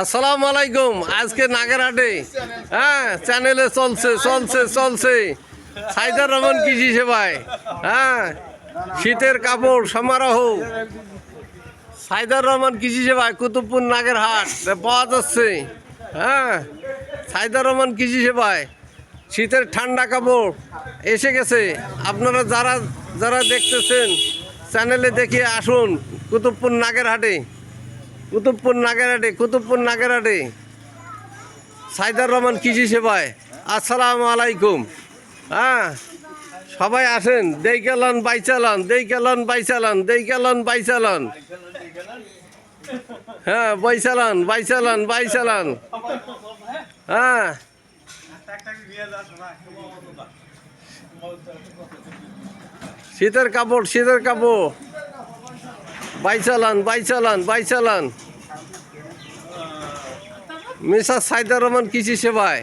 আসসালামু আলাইকুম। আজকে নাগেরহাটে হ্যাঁ চ্যানেলে চলছে চলছে চলছে। সাইদার রহমান কৃষি সেবায় হ্যাঁ শীতের কাপড় সমারোহ। সাইদার রহমান কৃষি সেবায়, কুতুবপুর নাগেরহাট পাওয়া যাচ্ছে হ্যাঁ সাইদার রহমান কৃষি সেবায়। শীতের ঠান্ডা কাপড় এসে গেছে। আপনারা যারা যারা দেখতেছেন চ্যানেলে দেখিয়ে আসুন, কুতুবপুর নাগেরহাটে। কুতুবপুর নাগেরহাটে কুতুবপুর নাগেরহাটে। সাইদার রহমান কৃষি সেবায়। আসসালামু আলাইকুম। হ্যাঁ সবাই আসেন। দেই কেলন বাই চালান দেই কেলন বাই চালান দেই কেলন বাই চালান হ্যাঁ বাই চালান বাই চালান বাই চালান হ্যাঁ। শীতের কাপড় শীতের কাপড়। বাই চালান বাই চালান বাই চালান। মিসার সাইদার রহমান কৃষি সেবায়?